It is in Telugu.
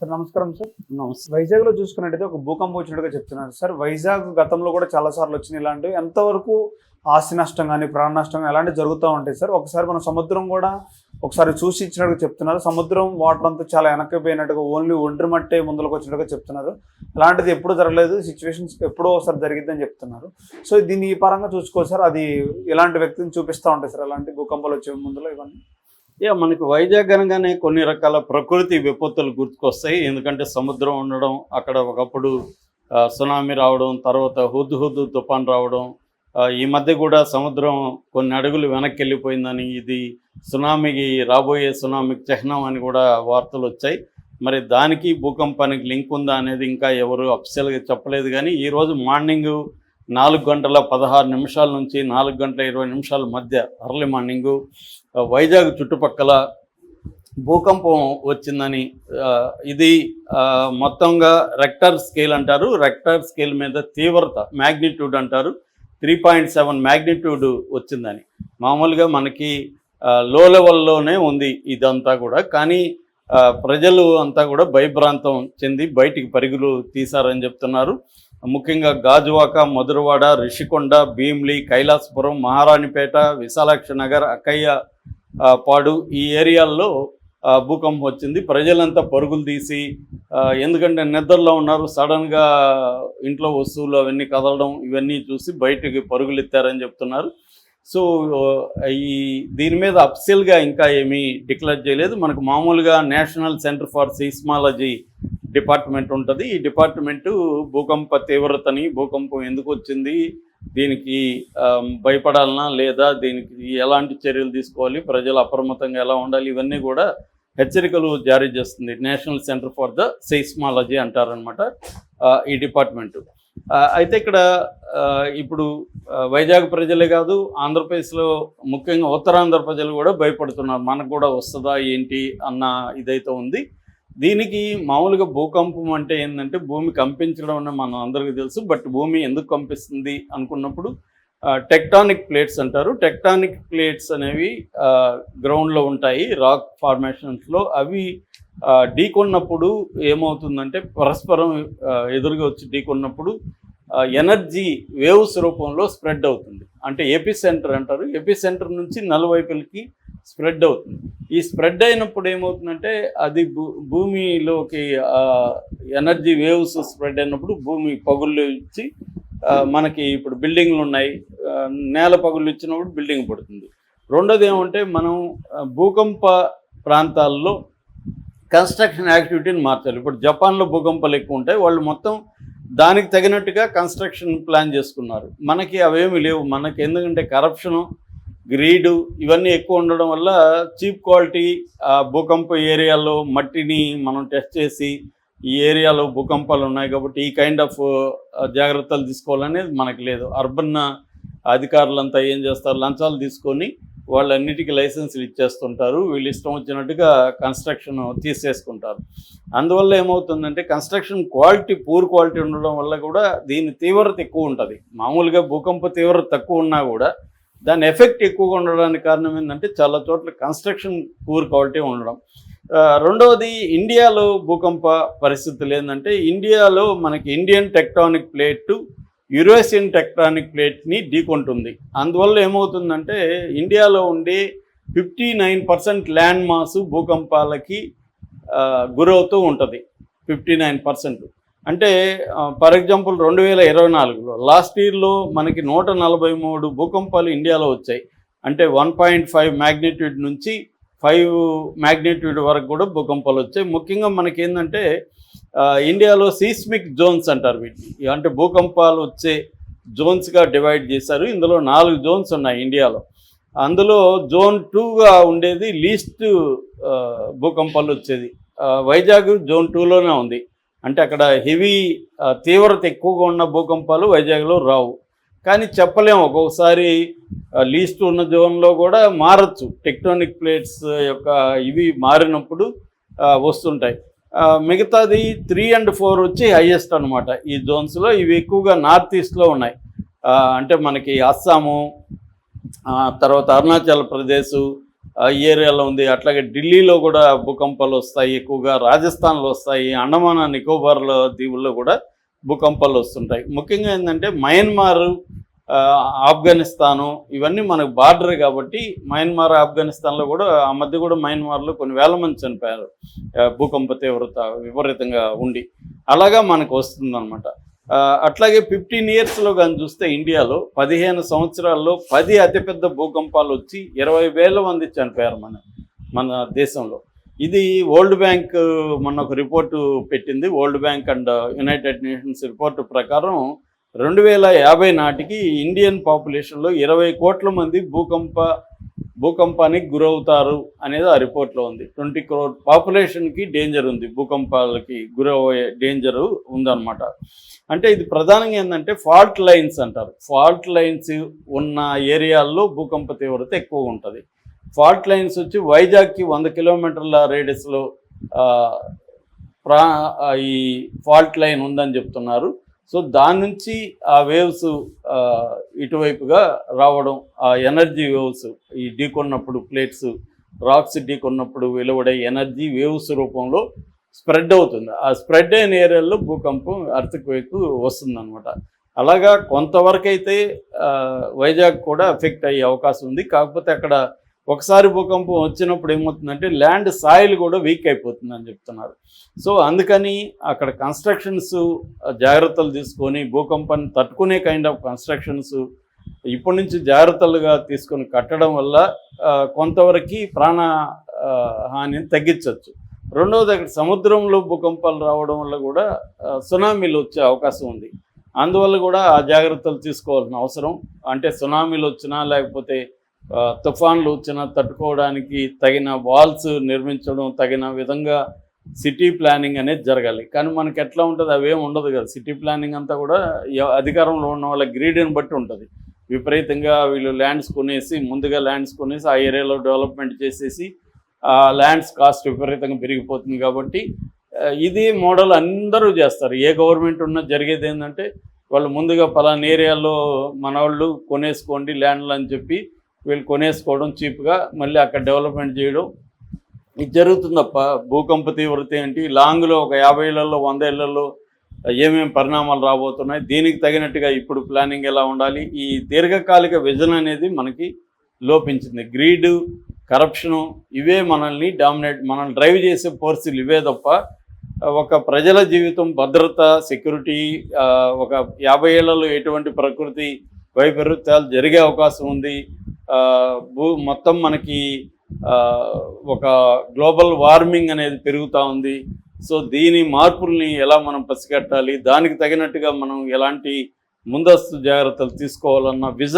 సార్ నమస్కారం సార్. నమస్తే. వైజాగ్లో చూసుకున్నట్టయితే ఒక భూకంపం వచ్చినట్టుగా చెప్తున్నారు. సార్ వైజాగ్ గతంలో కూడా చాలా సార్లు వచ్చినాయి ఇలాంటివి. ఎంతవరకు ఆస్తి నష్టం కానీ ప్రాణ నష్టం కానీ అలాంటివి జరుగుతూ ఉంటాయి సార్. ఒకసారి మన సముద్రం కూడా ఒకసారి చూసి ఇచ్చినట్టుగా చెప్తున్నారు. సముద్రం వాటర్ అంతా చాలా వెనక్కిపోయినట్టుగా ఓన్లీ ఒండ్రి మట్టే ముందులకు వచ్చినట్టుగా చెప్తున్నారు. అలాంటిది ఎప్పుడు జరగలేదు. సిచ్యువేషన్స్ ఎప్పుడో ఒకసారి జరిగిద్దని చెప్తున్నారు. సో దీన్ని ఈ పరంగా చూసుకో సార్. అది ఇలాంటి వ్యక్తిని చూపిస్తూ ఉంటాయి సార్. అలాంటి భూకంపాలు వచ్చే ముందులో ఇవన్నీ. ఇక మనకి వైజాగ్ అనగానే కొన్ని రకాల ప్రకృతి విపత్తులు గుర్తుకొస్తాయి. ఎందుకంటే సముద్రం ఉండడం అక్కడ ఒకప్పుడు సునామీ రావడం తర్వాత హుద్దు హుద్దు తుఫాన్ రావడం ఈ మధ్య కూడా సముద్రం కొన్ని అడుగులు వెనక్కి వెళ్ళిపోయిందని ఇది సునామీకి రాబోయే సునామీకి చిహ్నం అని కూడా వార్తలు వచ్చాయి. మరి దానికి భూకంపానికి లింక్ ఉందా అనేది ఇంకా ఎవరు అఫిషియల్గా చెప్పలేదు. కానీ ఈరోజు మార్నింగ్ నాలుగు గంటల పదహారు నిమిషాల నుంచి నాలుగు గంటల ఇరవై నిమిషాల మధ్య అర్లీ మార్నింగు వైజాగ్ చుట్టుపక్కల భూకంపం వచ్చిందని ఇది మొత్తంగా రెక్టర్ స్కేల్ అంటారు. రెక్టర్ స్కేల్ మీద తీవ్రత మ్యాగ్నిట్యూడ్ అంటారు. త్రీ పాయింట్ సెవెన్ మ్యాగ్నిట్యూడ్ వచ్చిందని. మామూలుగా మనకి లో లెవెల్లోనే ఉంది ఇదంతా కూడా. కానీ ప్రజలు అంతా కూడా భయభ్రాంతం చెంది బయటికి పరుగులు తీశారని చెప్తున్నారు. ముఖ్యంగా గాజువాక మధురవాడ రిషికొండ భీమ్లి కైలాసపురం మహారాణిపేట విశాలాక్ష నగర్ అక్కయ్య పాడు ఈ ఏరియాల్లో భూకంపం వచ్చింది. ప్రజలంతా పరుగులు తీసి ఎందుకంటే నిద్రలో ఉన్నారు. సడన్గా ఇంట్లో వస్తువులు అవన్నీ కదలడం ఇవన్నీ చూసి బయటికి పరుగులు ఎత్తారని చెప్తున్నారు. సో ఈ దీని మీద అఫ్సియల్గా ఇంకా ఏమీ డిక్లేర్ చేయలేదు. మనకు మామూలుగా national centre for seismology department ఉంటుంది. ఈ డిపార్ట్మెంటు భూకంప తీవ్రతని భూకంపం ఎందుకు వచ్చింది దీనికి భయపడాలనా లేదా దీనికి ఎలాంటి చర్యలు తీసుకోవాలి ప్రజలు అప్రమత్తంగా ఎలా ఉండాలి ఇవన్నీ కూడా హెచ్చరికలు జారీ చేస్తుంది national centre for the seismology అంటారనమాట ఈ డిపార్ట్మెంటు. అయితే ఇక్కడ ఇప్పుడు వైజాగ్ ప్రజలే కాదు ఆంధ్రప్రదేశ్లో ముఖ్యంగా ఉత్తరాంధ్ర ప్రజలు కూడా భయపడుతున్నారు. మనకు కూడా వస్తుందా ఏంటి అన్న ఇదైతే ఉంది. దీనికి మామూలుగా భూకంపం అంటే ఏంటంటే భూమి కంపించడం అన్న మనం అందరికీ తెలుసు. బట్ భూమి ఎందుకు కంపిస్తుంది అనుకున్నప్పుడు టెక్టానిక్ ప్లేట్స్ అంటారు. టెక్టానిక్ ప్లేట్స్ అనేవి గ్రౌండ్లో ఉంటాయి రాక్ ఫార్మేషన్స్లో. అవి ఢీకొన్నప్పుడు ఏమవుతుందంటే పరస్పరం ఎదురుగా వచ్చి ఢీకొన్నప్పుడు ఎనర్జీ వేవ్స్ రూపంలో స్ప్రెడ్ అవుతుంది. అంటే ఎపి సెంటర్ అంటారు. ఎపి సెంటర్ నుంచి నలువైపులకి స్ప్రెడ్ అవుతుంది. ఈ స్ప్రెడ్ అయినప్పుడు ఏమవుతుందంటే అది భూ భూమిలోకి ఎనర్జీ వేవ్స్ స్ప్రెడ్ అయినప్పుడు భూమి పగుళ్ళు ఇచ్చి మనకి ఇప్పుడు బిల్డింగ్లు ఉన్నాయి. నేల పగుళ్ళు ఇచ్చినప్పుడు బిల్డింగ్ పడుతుంది. రెండోది ఏమంటే మనం భూకంప ప్రాంతాల్లో కన్స్ట్రక్షన్ యాక్టివిటీని మార్చాలి. ఇప్పుడు జపాన్లో భూకంపాలు ఎక్కువ ఉంటాయి. వాళ్ళు మొత్తం దానికి తగినట్టుగా కన్స్ట్రక్షన్ ప్లాన్ చేసుకున్నారు. మనకి అవేమి లేవు. మనకి ఎందుకంటే కరప్షను గ్రీడు ఇవన్నీ ఎక్కువ ఉండడం వల్ల చీప్ క్వాలిటీ ఆ భూకంప ఏరియాలో మట్టిని మనం టెస్ట్ చేసి ఈ ఏరియాలో భూకంపాలు ఉన్నాయి కాబట్టి ఈ కైండ్ ఆఫ్ జాగ్రత్తలు తీసుకోవాలనేది మనకి లేదు. అర్బన్ అధికారులంతా ఏం చేస్తారు? లంచాలు తీసుకొని వాళ్ళన్నిటికీ లైసెన్సులు ఇచ్చేస్తుంటారు. వీళ్ళు ఇష్టం వచ్చినట్టుగా కన్స్ట్రక్షన్ తీసేసుకుంటారు. అందువల్ల ఏమవుతుందంటే కన్స్ట్రక్షన్ క్వాలిటీ పూర్ క్వాలిటీ ఉండడం వల్ల కూడా దీని తీవ్రత ఎక్కువ ఉంటుంది. మామూలుగా భూకంప తీవ్రత తక్కువ ఉన్నా కూడా దాని ఎఫెక్ట్ ఎక్కువగా ఉండడానికి కారణం ఏంటంటే చాలా చోట్ల కన్స్ట్రక్షన్ పూర్ క్వాలిటీ ఉండడం. రెండవది ఇండియాలో భూకంప పరిస్థితులు ఏంటంటే ఇండియాలో మనకి Indian tectonic plate Eurasian tectonic ప్లేట్ని ఢీకొంటుంది. అందువల్ల ఏమవుతుందంటే ఇండియాలో ఉండే fifty nine percent land mass భూకంపాలకి గురవుతూ ఉంటుంది. Fifty nine percent. అంటే ఫర్ ఎగ్జాంపుల్ రెండు వేల ఇరవై నాలుగులో లాస్ట్ ఇయర్లో మనకి నూట నలభై మూడు భూకంపాలు ఇండియాలో వచ్చాయి. అంటే వన్ పాయింట్ ఫైవ్ మ్యాగ్నిట్యూడ్ నుంచి ఫైవ్ మ్యాగ్నిట్యూడ్ వరకు కూడా భూకంపాలు వచ్చాయి. ముఖ్యంగా మనకి ఏంటంటే ఇండియాలో సీస్మిక్ జోన్స్ అంటారు వీటిని. అంటే భూకంపాలు వచ్చే జోన్స్గా డివైడ్ చేశారు. ఇందులో నాలుగు జోన్స్ ఉన్నాయి ఇండియాలో. అందులో జోన్ టూగా ఉండేది లీస్ట్ భూకంపాలు వచ్చేది. వైజాగ్ జోన్ టూలోనే ఉంది. అంటే అక్కడ హెవీ తీవ్రత ఎక్కువగా ఉన్న భూకంపాలు వైజాగ్లో రావు. కానీ చెప్పలేము. ఒక్కొక్కసారి లీస్ట్ ఉన్న జోన్లో కూడా మారచ్చు. టెక్టోనిక్ ప్లేట్స్ యొక్క ఇవి మారినప్పుడు వస్తుంటాయి. మిగతాది త్రీ అండ్ ఫోర్ వచ్చి హైయెస్ట్ అనమాట ఈ జోన్స్లో ఇవి ఎక్కువగా నార్త్ ఈస్ట్లో ఉన్నాయి. అంటే మనకి అస్సాము తర్వాత అరుణాచల్ ప్రదేశ్ ఈ ఏరియాలో ఉంది. అట్లాగే ఢిల్లీలో కూడా భూకంపాలు వస్తాయి ఎక్కువగా రాజస్థాన్లో వస్తాయి అండమాన్ నికోబార్లో దీవుల్లో కూడా భూకంపాలు వస్తుంటాయి. ముఖ్యంగా ఏంటంటే మయన్మారు ఆఫ్ఘనిస్తాను ఇవన్నీ మనకు బార్డర్ కాబట్టి మయన్మార్ ఆఫ్ఘనిస్తాన్లో కూడా ఆ మధ్య కూడా మయన్మార్లో కొన్ని వేల మంది చనిపోయారు. భూకంప తీవ్రత విపరీతంగా ఉండి. అలాగా మనకు వస్తుందన్నమాట. అట్లాగే ఫిఫ్టీన్ ఇయర్స్లో కానీ చూస్తే ఇండియాలో పదిహేను సంవత్సరాల్లో పది అతిపెద్ద భూకంపాలు వచ్చి ఇరవై వేల మంది చనిపోయారు మన మన దేశంలో. ఇది వరల్డ్ బ్యాంక్ మొన్న ఒక రిపోర్టు పెట్టింది. World Bank and United Nations report ప్రకారం రెండు వేల యాభై నాటికి ఇండియన్ పాపులేషన్లో ఇరవై కోట్ల మంది భూకంప భూకంపానికి గురవుతారు అనేది ఆ రిపోర్ట్లో ఉంది. ట్వంటీ క్రోర్ పాపులేషన్కి డేంజర్ ఉంది భూకంపాలకి గురయ్యే డేంజర్ ఉందన్నమాట. అంటే ఇది ప్రధానంగా ఏంటంటే ఫాల్ట్ లైన్స్ అంటారు. ఫాల్ట్ లైన్స్ ఉన్న ఏరియాల్లో భూకంప తీవ్రత ఎక్కువ ఉంటుంది. ఫాల్ట్ లైన్స్ వచ్చి వైజాగ్కి వంద కిలోమీటర్ల రేడియస్లో ప్రా ఈ ఫాల్ట్ లైన్ ఉందని చెప్తున్నారు. సో దాని నుంచి ఆ వేవ్స్ ఇటువైపుగా రావడం ఆ ఎనర్జీ వేవ్స్ ఈ ఢీకొన్నప్పుడు ప్లేట్స్ రాక్స్ ఢీకొన్నప్పుడు వెలువడే ఎనర్జీ వేవ్స్ రూపంలో స్ప్రెడ్ అవుతుంది. ఆ స్ప్రెడ్ అయిన ఏరియాలో భూకంపం అర్థకు వైపు వస్తుందన్నమాట. అలాగా కొంతవరకు అయితే వైజాగ్ కూడా ఎఫెక్ట్ అయ్యే అవకాశం ఉంది. కాకపోతే అక్కడ ఒకసారి భూకంపం వచ్చినప్పుడు ఏమవుతుందంటే ల్యాండ్ సాయిల్ కూడా వీక్ అయిపోతుందని చెప్తున్నారు. సో అందుకని అక్కడ కన్స్ట్రక్షన్స్ జాగ్రత్తలు తీసుకొని భూకంపాన్ని తట్టుకునే కైండ్ ఆఫ్ కన్స్ట్రక్షన్స్ ఇప్పటి నుంచి జాగ్రత్తలుగా తీసుకొని కట్టడం వల్ల కొంతవరకు ప్రాణ హానిని తగ్గించవచ్చు. రెండవది అక్కడ సముద్రంలో భూకంపాలు రావడం వల్ల కూడా సునామీలు వచ్చే అవకాశం ఉంది. అందువల్ల కూడా ఆ జాగ్రత్తలు తీసుకోవాల్సిన అవసరం. అంటే సునామీలు వచ్చినా లేకపోతే తుఫాన్లు వచ్చినా తట్టుకోవడానికి తగిన వాల్స్ నిర్మించడం తగిన విధంగా సిటీ ప్లానింగ్ అనేది జరగాలి. కానీ మనకి ఎట్లా ఉంటుంది అవేం ఉండదు కదా. సిటీ ప్లానింగ్ అంతా కూడా అధికారంలో ఉన్న వాళ్ళ గ్రీడ్ని బట్టి ఉంటుంది. విపరీతంగా వీళ్ళు ల్యాండ్స్ కొనేసి ముందుగా ల్యాండ్స్ కొనేసి ఆ ఏరియాలో డెవలప్మెంట్ చేసేసి ఆ ల్యాండ్స్ కాస్ట్ విపరీతంగా పెరిగిపోతుంది కాబట్టి ఇది మోడల్ అందరూ చేస్తారు. ఏ గవర్నమెంట్ ఉన్నా జరిగేది ఏంటంటే వాళ్ళు ముందుగా పలానా ఏరియాలో మన వాళ్ళు కొనేసుకోండి ల్యాండ్లు అని చెప్పి వీళ్ళు కొనేసుకోవడం చీప్గా మళ్ళీ అక్కడ డెవలప్మెంట్ చేయడం. ఇది జరుగుతుంది తప్ప భూకంప తీవ్రత ఏంటి? లాంగ్లో ఒక యాభై ఏళ్ళలో వంద ఏళ్ళల్లో ఏమేమి పరిణామాలు రాబోతున్నాయి? దీనికి తగినట్టుగా ఇప్పుడు ప్లానింగ్ ఎలా ఉండాలి? ఈ దీర్ఘకాలిక విజన్ అనేది మనకి లోపించింది. గ్రీడు కరప్షను ఇవే మనల్ని డామినేట్ మనల్ని డ్రైవ్ చేసే ఫోర్సులు ఇవే తప్ప ఒక ప్రజల జీవితం భద్రత సెక్యూరిటీ ఒక యాభై ఏళ్ళలో ఎటువంటి ప్రకృతి వైపరీత్యాలు జరిగే అవకాశం ఉంది. భూ మొత్తం మనకి ఆ, ఒక గ్లోబల్ వార్మింగ్ అనేది పెరుగుతూ ఉంది. సో దీని మార్పుల్ని ఎలా మనం పసిగట్టాలి దానికి తగినట్టుగా మనం ఎలాంటి ముందస్తు జాగ్రత్తలు తీసుకోవాలన్న విజన్